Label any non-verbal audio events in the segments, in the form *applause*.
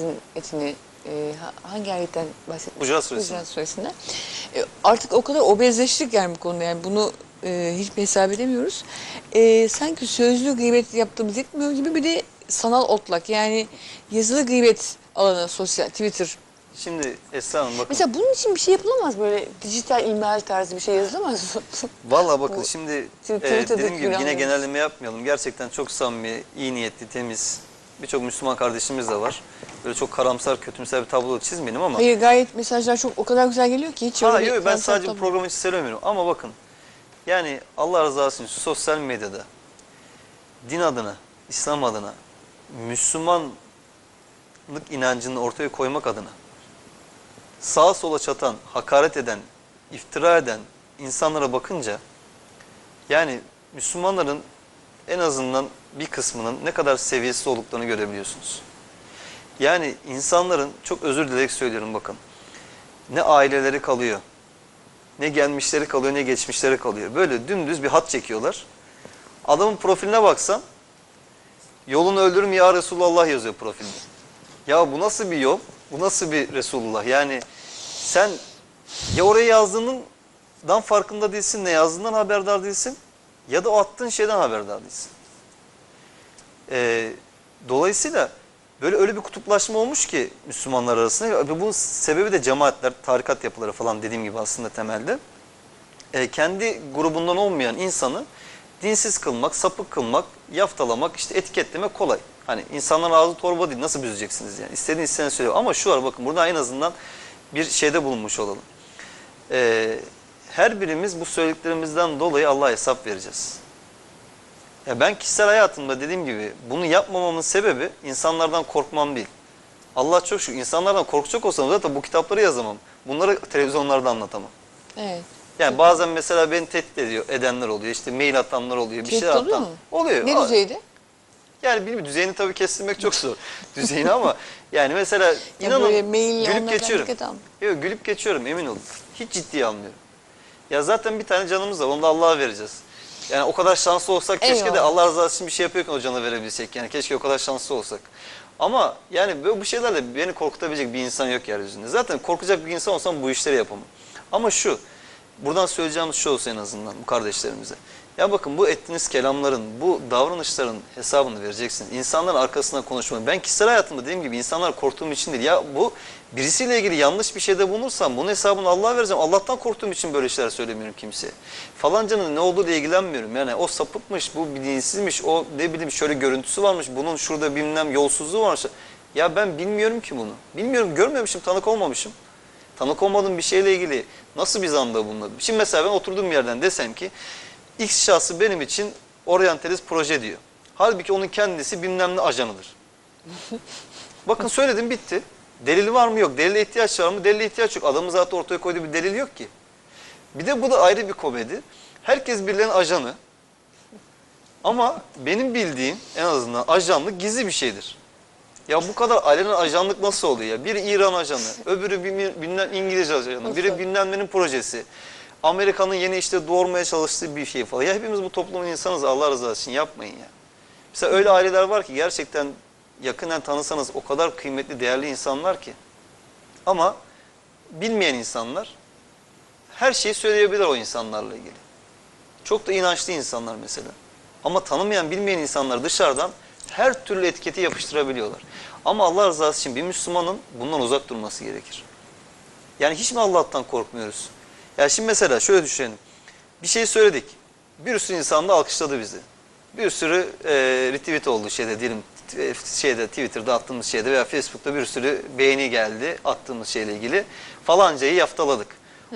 bedenimizin etini e, ha- hangi ayetten bahsetmiş? Hucurat Suresi. Hucurat Suresi'nden. E, artık o kadar obezleştik yani bu konuda yani bunu e, hiç hesap edemiyoruz. E, sanki sözlü gıybet yaptığımız yetmiyor gibi bir de sanal otlak yani yazılı gıybet alanı sosyal Twitter. Şimdi Esra Hanım bakın. Mesela bunun için bir şey yapılamaz böyle dijital imal tarzı bir şey yazılamaz mı? *laughs* Vallahi bakın Bu şimdi e, dediğim gibi yine genelleme yapmayalım. Gerçekten çok samimi, iyi niyetli, temiz birçok Müslüman kardeşimiz de var. Böyle çok karamsar, kötümser bir tablo çizmeyelim ama. Hayır gayet mesajlar çok o kadar güzel geliyor ki hiç öyle Ha, bir yok, ben karamsar sadece bu tablo- programı için söylemiyorum. Ama bakın yani Allah rızası için sosyal medyada din adına, İslam adına, Müslümanlık inancını ortaya koymak adına sağa sola çatan, hakaret eden, iftira eden insanlara bakınca yani Müslümanların en azından bir kısmının ne kadar seviyesiz olduklarını görebiliyorsunuz. Yani insanların çok özür dileyerek söylüyorum bakın. Ne aileleri kalıyor, ne gelmişleri kalıyor, ne geçmişleri kalıyor. Böyle dümdüz bir hat çekiyorlar. Adamın profiline baksan, yolunu öldürüm ya Resulullah yazıyor profilinde. Ya bu nasıl bir yol? Bu nasıl bir Resulullah? Yani sen ya oraya yazdığından farkında değilsin, ne yazdığından haberdar değilsin ya da o attığın şeyden haberdar değilsin. Ee, dolayısıyla böyle öyle bir kutuplaşma olmuş ki Müslümanlar arasında bunun sebebi de cemaatler, tarikat yapıları falan dediğim gibi aslında temelde. Ee, kendi grubundan olmayan insanı dinsiz kılmak, sapık kılmak, yaftalamak, işte etiketlemek kolay. Hani insanların ağzı torba değil nasıl büzeceksiniz yani. İstediğiniz istediğiniz söylüyor. Ama şu var bakın burada en azından bir şeyde bulunmuş olalım. Ee, her birimiz bu söylediklerimizden dolayı Allah'a hesap vereceğiz. Ya ben kişisel hayatımda dediğim gibi bunu yapmamamın sebebi insanlardan korkmam değil. Allah çok şükür insanlardan korkacak olsam zaten bu kitapları yazamam. Bunları televizyonlarda anlatamam. Evet. Yani bazen mesela beni tehdit ediyor, edenler oluyor. işte mail atanlar oluyor, bir Tehdit şeyler oluyor atan. mu? Oluyor. Ne Aa, düzeyde? Yani bilmiyorum düzeyini tabii kestirmek çok zor. *laughs* düzeyini ama yani mesela inanın böyle mail gülüp onlardan geçiyorum. dikkat alma. Yok gülüp geçiyorum emin olun. Hiç ciddiye almıyorum. Ya zaten bir tane canımız var onu da Allah'a vereceğiz. Yani o kadar şanslı olsak keşke de. Allah rızası için bir şey yapıyorken o canı verebilsek. Yani keşke o kadar şanslı olsak. Ama yani böyle bu şeylerle beni korkutabilecek bir insan yok yeryüzünde. Zaten korkacak bir insan olsam bu işleri yapamam. Ama şu, buradan söyleyeceğimiz şu olsa en azından bu kardeşlerimize. Ya bakın bu ettiğiniz kelamların, bu davranışların hesabını vereceksiniz. İnsanların arkasından konuşmayın. Ben kişisel hayatımda dediğim gibi insanlar korktuğum için değil. Ya bu birisiyle ilgili yanlış bir şeyde bulunursam bunun hesabını Allah'a vereceğim. Allah'tan korktuğum için böyle şeyler söylemiyorum kimseye. Falancanın ne olduğuyla ilgilenmiyorum. Yani o sapıkmış, bu bilinçsizmiş, o ne bileyim şöyle görüntüsü varmış, bunun şurada bilmem yolsuzluğu varmış. Ya ben bilmiyorum ki bunu. Bilmiyorum, görmemişim, tanık olmamışım. Tanık olmadığım bir şeyle ilgili nasıl bir zanda bulunabilirim? Şimdi mesela ben oturduğum yerden desem ki X şahsı benim için oryantalist proje diyor. Halbuki onun kendisi bilmem ne ajanıdır. *laughs* Bakın söyledim bitti. Delili var mı yok. Delile ihtiyaç var mı? Delile ihtiyaç yok. Adamın zaten ortaya koyduğu bir delil yok ki. Bir de bu da ayrı bir komedi. Herkes birilerinin ajanı. Ama benim bildiğim en azından ajanlık gizli bir şeydir. Ya bu kadar alenen ajanlık nasıl oluyor ya? Biri İran ajanı, öbürü bilmem İngiliz ajanı, biri bilmem nenin projesi. Amerika'nın yeni işte doğurmaya çalıştığı bir şey falan. Ya hepimiz bu toplumun insanız Allah rızası için yapmayın ya. Mesela öyle aileler var ki gerçekten yakından tanısanız o kadar kıymetli, değerli insanlar ki. Ama bilmeyen insanlar her şeyi söyleyebilir o insanlarla ilgili. Çok da inançlı insanlar mesela. Ama tanımayan, bilmeyen insanlar dışarıdan her türlü etiketi yapıştırabiliyorlar. Ama Allah rızası için bir Müslümanın bundan uzak durması gerekir. Yani hiç mi Allah'tan korkmuyoruz? Ya şimdi mesela şöyle düşünelim. Bir şey söyledik. Bir sürü insan da alkışladı bizi. Bir sürü e, retweet oldu şeyde diyelim e, şeyde Twitter'da attığımız şeyde veya Facebook'ta bir sürü beğeni geldi attığımız şeyle ilgili. Falancayı yaftaladık.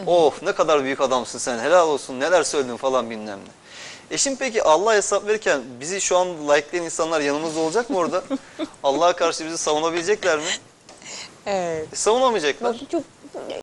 Of ne kadar büyük adamsın sen helal olsun neler söyledin falan bilmem ne. E şimdi peki Allah hesap verirken bizi şu an likelayan insanlar yanımızda olacak mı orada? *laughs* Allah'a karşı bizi savunabilecekler mi? Evet. E, savunamayacaklar. Bak çok